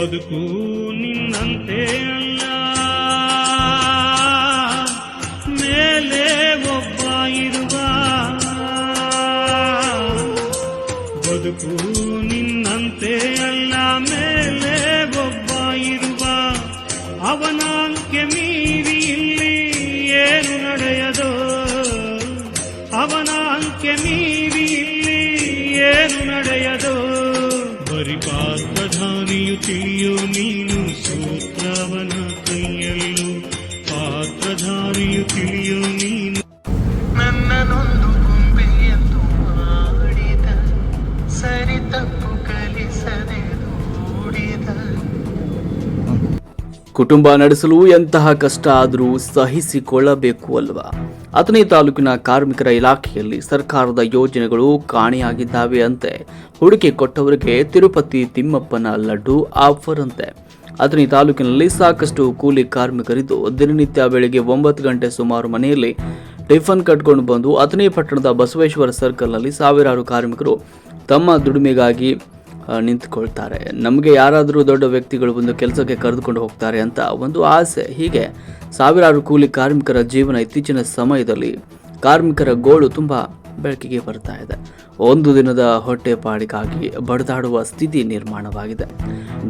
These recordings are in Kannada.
ಬದುಕು ನಿನ್ನಂತೆ ಅಲ್ಲ. ಮೇಲೆ ಒಬ್ಬ ಇರುವ ಬದುಕು ನಿನ್ನಂತೆ ಅಲ್ಲ. ಮೇಲೆ ಒಬ್ಬ ಇರುವ ಅವನ ಅಂಕೆ ಮೀರಿ ಇಲ್ಲಿ ಏನು ನಡೆಯದೋ? ಅವನಾಂಕೆ ಮೀರಿ ಇಲ್ಲಿ ಏನು ನಡೆಯದೋ? ಬರಿ ತಿಳಿಯು ತಿಳಿಯೋ ನೀನು ಸೂತ್ರವನ ಕೈಯಲ್ಲು ಪಾತ್ರಧಾರಿಯು ತಿಳಿಯು ನೀನು ನನ್ನನೊಂದು ಗೊಂಬೆಯೆಂದು ಮಾಡಿದ ಸರಿ ತಪ್ಪು ಕಲಿಸದೆ ಕುಟುಂಬ ನಡೆಸಲು ಎಂತಹ ಕಷ್ಟ ಆದರೂ ಸಹಿಸಿಕೊಳ್ಳಬೇಕು ಅಲ್ವಾ? ಅಥಣಿ ತಾಲೂಕಿನ ಕಾರ್ಮಿಕರ ಇಲಾಖೆಯಲ್ಲಿ ಸರ್ಕಾರದ ಯೋಜನೆಗಳು ಕಾಣೆಯಾಗಿದ್ದಾವೆ ಅಂತೆ. ಹೂಡಿಕೆ ಕೊಟ್ಟವರಿಗೆ ತಿರುಪತಿ ತಿಮ್ಮಪ್ಪನ ಲಡ್ಡು ಆಫರ್ ಅಂತೆ. ಅಥಣಿ ತಾಲೂಕಿನಲ್ಲಿ ಸಾಕಷ್ಟು ಕೂಲಿ ಕಾರ್ಮಿಕರಿದ್ದು ದಿನನಿತ್ಯ ಬೆಳಗ್ಗೆ ಒಂಬತ್ತು ಗಂಟೆ ಸುಮಾರು ಮನೆಯಲ್ಲಿ ಟಿಫನ್ ಕಟ್ಕೊಂಡು ಬಂದು ಅಥಣಿ ಪಟ್ಟಣದ ಬಸವೇಶ್ವರ ಸರ್ಕಲ್ನಲ್ಲಿ ಸಾವಿರಾರು ಕಾರ್ಮಿಕರು ತಮ್ಮ ದುಡಿಮೆಗಾಗಿ ನಿಂತ್ಕೊಳ್ತಾರೆ. ನಮಗೆ ಯಾರಾದರೂ ದೊಡ್ಡ ವ್ಯಕ್ತಿಗಳು ಬಂದು ಕೆಲಸಕ್ಕೆ ಕರೆದುಕೊಂಡು ಹೋಗ್ತಾರೆ ಅಂತ ಒಂದು ಆಸೆ. ಹೀಗೆ ಸಾವಿರಾರು ಕೂಲಿ ಕಾರ್ಮಿಕರ ಜೀವನ ಇತ್ತೀಚಿನ ಸಮಯದಲ್ಲಿ ಕಾರ್ಮಿಕರ ಗೋಳು ತುಂಬ ಬೆಳಕಿಗೆ ಬರ್ತಾ ಇದೆ. ಒಂದು ದಿನದ ಹೊಟ್ಟೆ ಪಾಡಿಗಾಗಿ ಬಡದಾಡುವ ಸ್ಥಿತಿ ನಿರ್ಮಾಣವಾಗಿದೆ.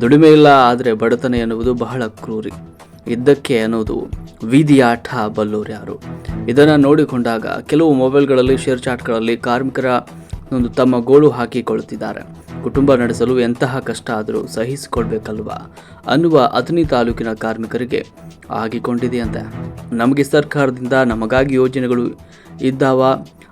ದುಡಿಮೆ ಇಲ್ಲ ಆದರೆ ಬಡತನ ಎನ್ನುವುದು ಬಹಳ ಕ್ರೂರಿ. ಇದ್ದಕ್ಕೆ ಅನ್ನೋದು ಬೀದಿಯಾಟ ಬಲ್ಲೂರು ಯಾರು? ಇದನ್ನು ನೋಡಿಕೊಂಡಾಗ ಕೆಲವು ಮೊಬೈಲ್ಗಳಲ್ಲಿ, ಶೇರ್ ಚಾಟ್ಗಳಲ್ಲಿ ಕಾರ್ಮಿಕರ ಒಂದು ತಮ್ಮ ಗೋಳು ಹಾಕಿಕೊಳ್ಳುತ್ತಿದ್ದಾರೆ ಕುಟುಂಬ ನಡೆಸಲು ಎಂತಹ ಕಷ್ಟ ಆದರೂ ಸಹಿಸಿಕೊಳ್ಬೇಕಲ್ವಾ? ಅನ್ನುವ ಅಥಣಿ ತಾಲೂಕಿನ ಕಾರ್ಮಿಕರಿಗೆ ಆಗಿಕೊಂಡಿದೆಯಂತೆ. ನಮಗೆ ಸರ್ಕಾರದಿಂದ ನಮಗಾಗಿ ಯೋಜನೆಗಳು ಇದ್ದಾವ?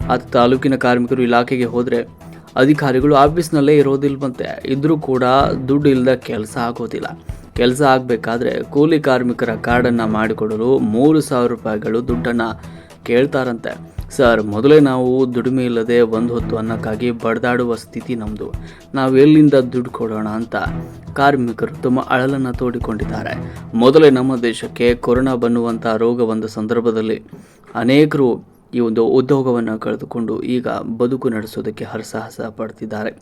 ಅದು ತಾಲೂಕಿನ ಕಾರ್ಮಿಕರು ಇಲಾಖೆಗೆ ಹೋದರೆ ಅಧಿಕಾರಿಗಳು ಆಫೀಸ್ನಲ್ಲೇ ಇರೋದಿಲ್ವಂತೆ. ಇದ್ದರೂ ಕೂಡ ದುಡ್ಡು ಇಲ್ಲದ ಕೆಲಸ ಆಗೋದಿಲ್ಲ. ಕೆಲಸ ಆಗಬೇಕಾದ್ರೆ ಕೂಲಿ ಕಾರ್ಮಿಕರ ಕಾರ್ಡನ್ನು ಮಾಡಿಕೊಡಲು ಮೂರು ಸಾವಿರ ರೂಪಾಯಿಗಳು ದುಡ್ಡನ್ನು ಕೇಳ್ತಾರಂತೆ. ಸರ್, ಮೊದಲೇ ನಾವು ದುಡಿಮೆ ಇಲ್ಲದೆ ಒಂದು ಹೊತ್ತು ಅನ್ನಕ್ಕಾಗಿ ಬಡ್ದಾಡುವ ಸ್ಥಿತಿ ನಮ್ಮದು ನಾವು ಎಲ್ಲಿಂದ ದುಡ್ಡು ಕೊಡೋಣ ಅಂತ ಕಾರ್ಮಿಕರು ತಮ್ಮ ಅಳಲನ್ನು ತೋಡಿಕೊಂಡಿದ್ದಾರೆ. ಮೊದಲೇ ನಮ್ಮ ದೇಶಕ್ಕೆ ಕೊರೋನಾ ಬನ್ನುವಂಥ ರೋಗ ಬಂದ ಸಂದರ್ಭದಲ್ಲಿ ಅನೇಕರು ಈ ಒಂದು ಉದ್ಯೋಗವನ್ನು ಕಳೆದುಕೊಂಡು ಈಗ ಬದುಕು ನಡೆಸೋದಕ್ಕೆ ಹರಸಾಹಸ ಪಡ್ತಿದ್ದಾರೆ.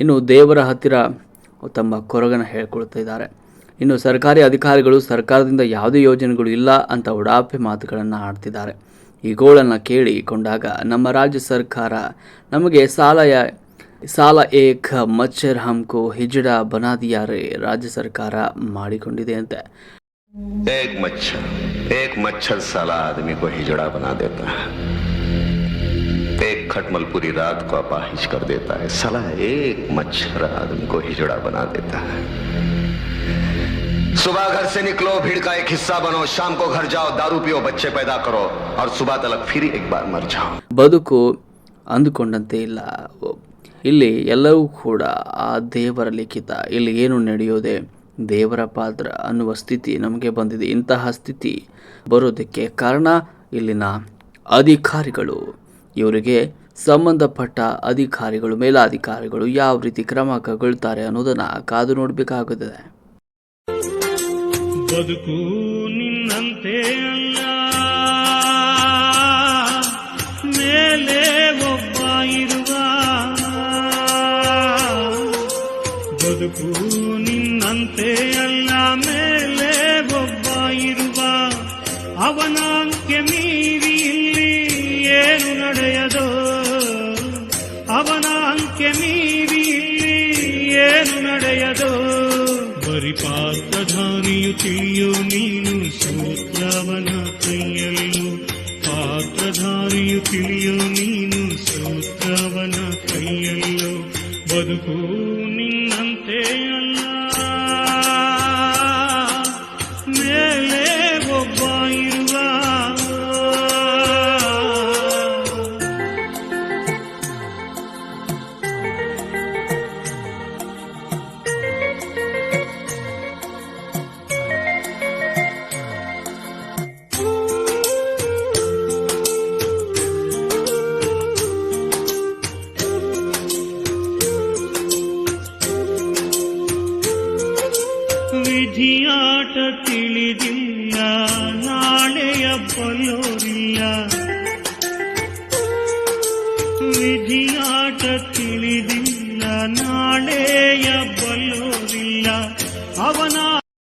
ಇನ್ನು ದೇವರ ಹತ್ತಿರ ತಮ್ಮ ಕೊರಗನ ಹೇಳ್ಕೊಳ್ತಿದ್ದಾರೆ ಇನ್ನು ಸರ್ಕಾರಿ ಅಧಿಕಾರಿಗಳು ಸರ್ಕಾರದಿಂದ ಯಾವುದೇ ಯೋಜನೆಗಳು ಇಲ್ಲ ಅಂತ ಉಡಾಫೆ ಮಾತುಗಳನ್ನು ಆಡ್ತಿದ್ದಾರೆ. ಈ ಗೋಳನ್ನು ಕೇಳಿಕೊಂಡಾಗ ನಮ್ಮ ರಾಜ್ಯ ಸರ್ಕಾರ ನಮಗೆ ಸಾಲ ಯ- ಸಾಲ ಏಕ್ ಮಚ್ಚರ್ ಹಮ್ಕೋ ಹಿಜಡ ಬನಾ ದಿಯಾ ರೇ ರಾಜ್ಯ ಸರ್ಕಾರ ಮಾಡಿಕೊಂಡಿದೆ ಅಂತೆ एक मच्छर एक मच्छर साला आदमी को हिजड़ा बना देता है एक खटमल पूरी रात को अपाहिज कर देता है साला एक मच्छर आदमी को हिजड़ा बना देता है सुबह घर से निकलो भीड़ का एक हिस्सा बनो शाम को घर जाओ दारू पियो बच्चे पैदा करो और सुबह तलक फिर एक बार मर जाओ ಬದುಕು ಅಂದುಕೊಂಡಂತೆ ಇಲ್ಲ ಇಲ್ಲಿ ಎಲ್ಲವೂ ಕೂಡ ಆ ದೇವರ ಲಿಖಿತ ಇಲ್ಲಿ ಏನು ನಡೆಯೋದೆ ದೇವರ ಪಾತ್ರ ಅನ್ನುವ ಸ್ಥಿತಿ ನಮಗೆ ಬಂದಿದೆ ಇಂತಹ ಸ್ಥಿತಿ ಬರೋದಕ್ಕೆ ಕಾರಣ ಇಲ್ಲಿನ ಅಧಿಕಾರಿಗಳು ಇವರಿಗೆ ಸಂಬಂಧಪಟ್ಟ ಅಧಿಕಾರಿಗಳು ಮೇಲಾಧಿಕಾರಿಗಳು ಯಾವ ರೀತಿ ಕ್ರಮ ಕೈಗೊಳ್ತಾರೆ ಅನ್ನೋದನ್ನು ಕಾದು ನೋಡಬೇಕಾಗುತ್ತದೆ ಬದುಕು ನಿನ್ನಂತೆ ಅಲ್ಲ. ಮೇಲೆ ಒಬ್ಬ ಇರುವ ಬದುಕು ನಿನ್ನಂತೆ ಅಲ್ಲ. ಮೇಲೆ ಒಬ್ಬ ಇರುವ ಅವನಾಂಕೆ ಮೀರಿ ಇಲ್ಲಿ ಏನು ನಡೆಯದೋ ಪಾತ್ರಧಾರಿಯು ತಿಳಿಯೋ ನೀನು ಸೂತ್ರವನ ಕೈಯಲ್ಲೂ ಪಾತ್ರಧಾರಿಯು ತಿಳಿಯೋ ನೀನು ಸೂತ್ರವನ ಕೈಯಲ್ಲೂ ಬದುಕು ನಿನ್ನಂತೆ ವಿಧಿಯಾಟ ತಿಳಿದಿಲ್ಲ ನಾಳೆಯ ಬಲ್ಲೋರಿಲ್ಲ ವಿಧಿಯಾಟ ತಿಳಿದಿಲ್ಲ ನಾಳೆಯ ಬಲ್ಲೋರಿಲ್ಲ ಅವನ